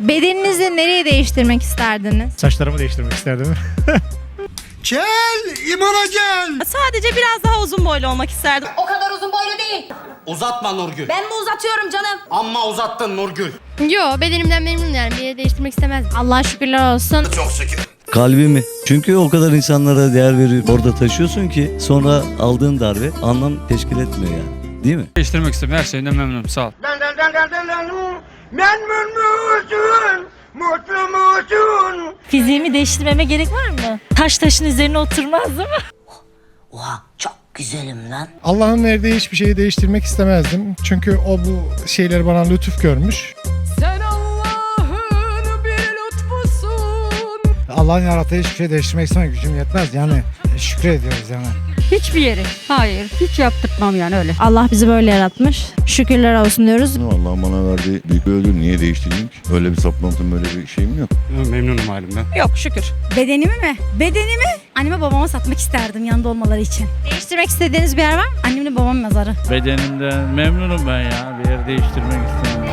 Bedeninizi nereye değiştirmek isterdiniz? Saçlarımı değiştirmek isterdim. Gel imana gel. Sadece biraz daha uzun boylu olmak isterdim. O kadar uzun boylu değil. Uzatma Nurgül. Ben mi uzatıyorum canım? Amma uzattın Nurgül. Yo bedenimden memnunum yani bir yere değiştirmek istemezdim. Allah şükürler olsun. Kalbimi. Çünkü o kadar insanlara değer verip orada taşıyorsun ki sonra aldığın darbe anlam teşkil etmiyor yani. Değil mi? Değiştirmek istedim. Her şeyden memnunum. Sağ ol. Memnun musun? Mutlu musun? Fiziğimi değiştirmeme gerek var mı? Taş taşın üzerine oturmaz değil mi? Oha çok güzelim lan. Allah'ın verdiği hiçbir şeyi değiştirmek istemezdim. Çünkü o bu şeyleri bana lütuf görmüş. Allah'ın yarattığı hiçbir şey değiştirmek istemem gücüm yetmez. Yani şükrediyoruz yani. Hiçbir yeri. Hayır. Hiç yaptırtmam yani öyle. Allah bizi böyle yaratmış. Şükürler olsun diyoruz. Allah bana verdiği büyük bir ödül niye değiştireyim ki? Öyle bir saplantım öyle bir şeyim yok. Memnunum halimden. Yok şükür. Bedenimi mi? Bedenimi anneme babama satmak isterdim yanında olmaları için. Değiştirmek istediğiniz bir yer var mı? Annemle babamın mezarı. Bedenimden memnunum ben ya. Bir yer değiştirmek istemem.